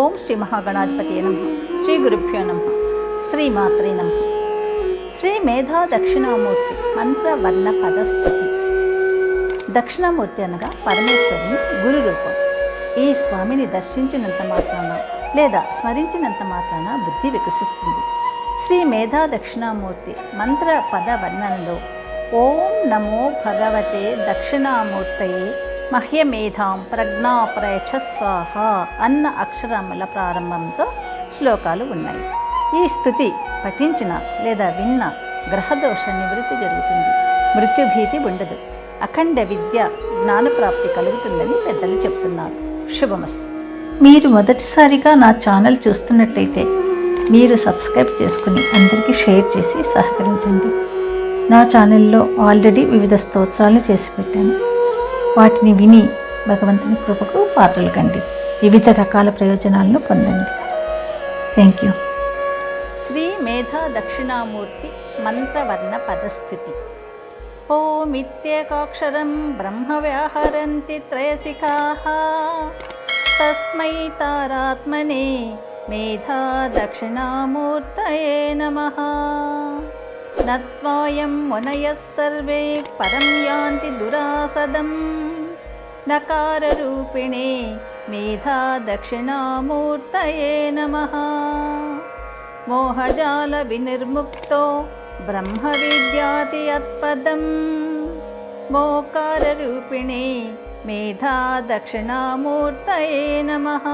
ఓం శ్రీ మహాగణాధిపతి నమ. శ్రీ గురుభ్యో నమ. శ్రీమాత్రే నమ. శ్రీ మేధా దక్షిణామూర్తి మంత్ర వర్ణ పదస్థుతి దక్షిణామూర్తి అనగా పరమేశ్వరుని గురు రూపం. ఈ స్వామిని దర్శించినంత మాత్రాన లేదా స్మరించినంత మాత్రాన బుద్ధి వికసిస్తుంది. శ్రీ మేధా దక్షిణామూర్తి మంత్ర పద వర్ణనలో ఓం నమో భగవతే దక్షిణామూర్తయే మహ్యమేధాం ప్రజ్ఞాప్రయచ స్వాహ అన్న అక్షరముల ప్రారంభంతో శ్లోకాలు ఉన్నాయి. ఈ స్థుతి పఠించిన లేదా విన్న గ్రహదోష నివృత్తి జరుగుతుంది. మృత్యుభీతి ఉండదు. అఖండ విద్య జ్ఞానప్రాప్తి కలుగుతుందని పెద్దలు చెప్తున్నారు. శుభమస్తు. మీరు మొదటిసారిగా నా ఛానల్ చూస్తున్నట్టయితే మీరు సబ్స్క్రైబ్ చేసుకుని అందరికీ షేర్ చేసి సహకరించండి. నా ఛానల్లో ఆల్రెడీ వివిధ స్తోత్రాలు చేసి పెట్టాను. వాటిని విని భగవంతుని కృపకు పాత్రలు కండి. వివిధ రకాల ప్రయోజనాలను పొందండి. థ్యాంక్ యూ శ్రీ మేధా దక్షిణామూర్తి మంత్రవర్ణ పదస్థితి. ఓమిత్యేకాక్షరం బ్రహ్మ వ్యాహరంతి త్రయశిఖాः తస్మై తారాత్మనే మేధా దక్షిణామూర్తయే నమః. నత్వాయం మునయः సర్వే పరం యాంతి దురాసదం. नकाररूपिणे मेधा दक्षिणामूर्तये नमः। मोहजालविनिर्मुक्तो ब्रह्मविद्याति यत्पदं मोकाररूपिणे मेधा दक्षिणामूर्तये नमः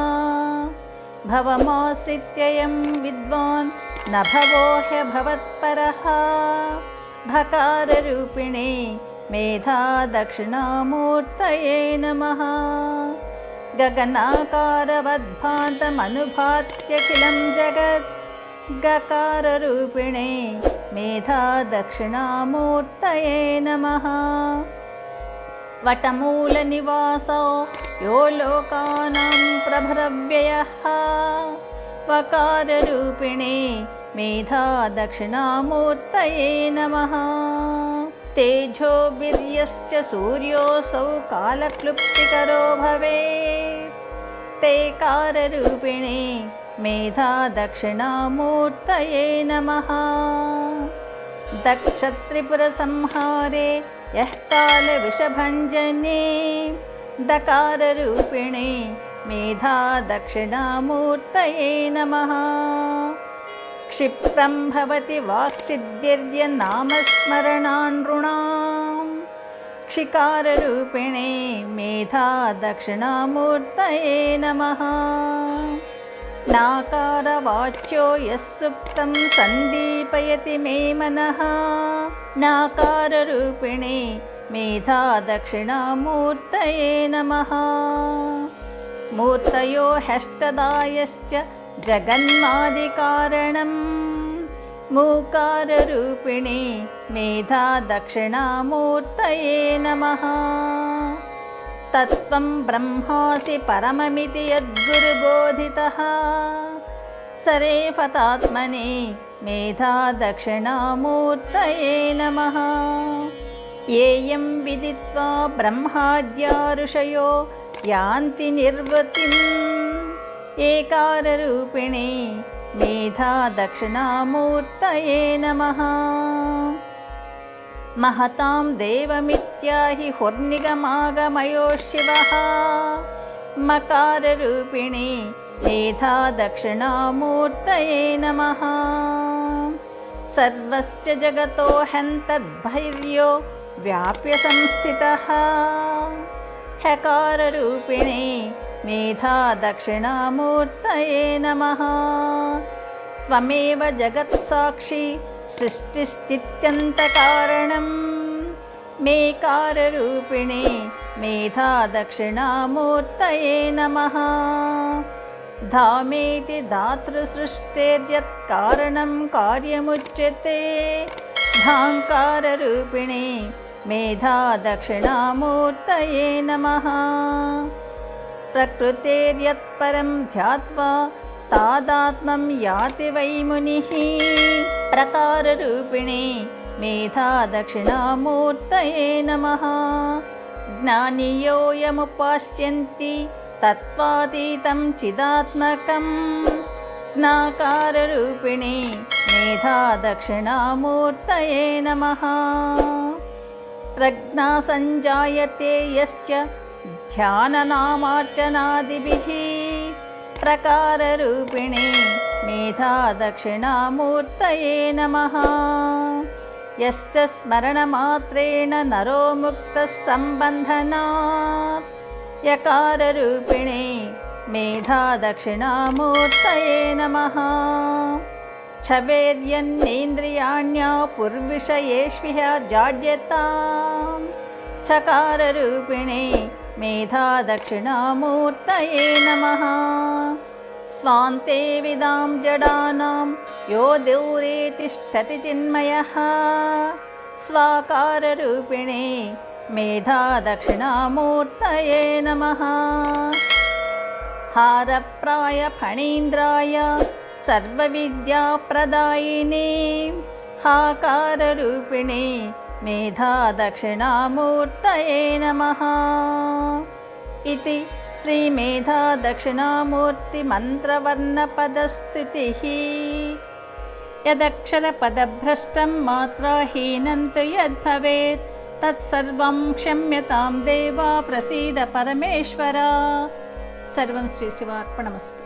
भवमाश्रित्ययं विद्वान् न भवो ह्यभवत्परः भकाररूपिणे मेधा दक्षिणामूर्तये नमः। गगनाकारवद्भान्तमनुभात्यखिलं जगत्। गकाररूपिणे मेधा दक्षिणामूर्तये नमः। वटमूलनिवासो यो लोकानां प्रभरव्ययः। वकाररूपिणे मेधा दक्षिणामूर्तये नमः तेजोवीर्यस्य सूर्योऽसौ कालक्लुप्तिकरो भवेत्। ते काररूपिणे मेधा दक्षिणामूर्तये नमः। दक्षत्रिपुरसंहारे यः कालविषभञ्जने दकाररूपिणे मेधा दक्षिणामूर्तये नमः क्षिप्रं भवति वाक्सिद्धिर्यनामस्मरणानृणां क्षिकाररूपिणे मेधा दक्षिणामूर्तये नमः। नाकारवाच्यो यः सुप्तं सन्दीपयति मे मनः। नाकाररूपिणे मेधा दक्षिणामूर्तये नमः। मूर्तयो ह्यष्टदायश्च जगन्मादिकारणं मूकाररूपिणे मेधा दक्षिणामूर्तये नमः। तत्त्वं ब्रह्मासि परममिति यद्गुरुबोधितः। सरेफतात्मने मेधा दक्षिणामूर्तये नमः। येयं विदित्वा ब्रह्माद्या ऋषयो यान्ति निर्वृतिम्। एकाररूपिणे मेधा दक्षिणामूर्तये नमः। महतां देवमित्याहि हुर्निगमागमयो शिवः मकाररूपिणे मेधा दक्षिणामूर्तये नमः। सर्वस्य जगतो हन्तद्भैर्यो व्याप्य संस्थितः। ह्यकाररूपिणे मेधा दक्षिणामूर्तये नमः। त्वमेव जगत्साक्षी सृष्टिस्थित्यन्तकारणं मेकाररूपिणे मेधा दक्षिणामूर्तये नमः। धामेति धातृसृष्टेर्यत्कारणं कार्यमुच्यते। धाङ्काररूपिणे मेधा दक्षिणामूर्तये नमः प्रकृतेर्यत्परं ध्यात्वा तादात्मं याति वै मुनिः। प्रकाररूपिणे मेधा दक्षिणामूर्तये नमः ज्ञानियोऽयमुपास्यन्ति तत्त्वातीतं चिदात्मकं ज्ञाकाररूपिणी मेधा दक्षिणामूर्तये नमः। प्रज्ञा सञ्जायते यस्य ध्याननामार्चनादिभिः प्रकाररूपिणी मेधा दक्षिणामूर्तये नमः। यस्य स्मरणमात्रेण नरो मुक्तः सम्बन्धनात् यकाररूपिणे मेधा दक्षिणामूर्तये नमः। छवेर्यन्नेन्द्रियाण्या पुर्विषयेष्विह जाड्यतां। चकाररूपिणे मेधा दक्षिणामूर्तये नमः। स्वान्ते विदां जडानां यो दूरे तिष्ठति चिन्मयः। स्वाकाररूपिणे मेधा दक्षिणामूर्तये नमः। हारप्रायफणीन्द्राय सर्वविद्याप्रदायिने हाकाररूपिणे मेधा दक्षिणामूर्तये नमः इति श्रीमेधा दक्षिणामूर्तिमन्त्रवर्णपदस्तुतिः यदक्षरपदभ्रष्टं मात्राहीनं तु यद्भवेत् तत्सर्वं क्षम्यतां देवा प्रसीद परमेश्वरा। सर्वं श्रीशिवार्पणमस्तु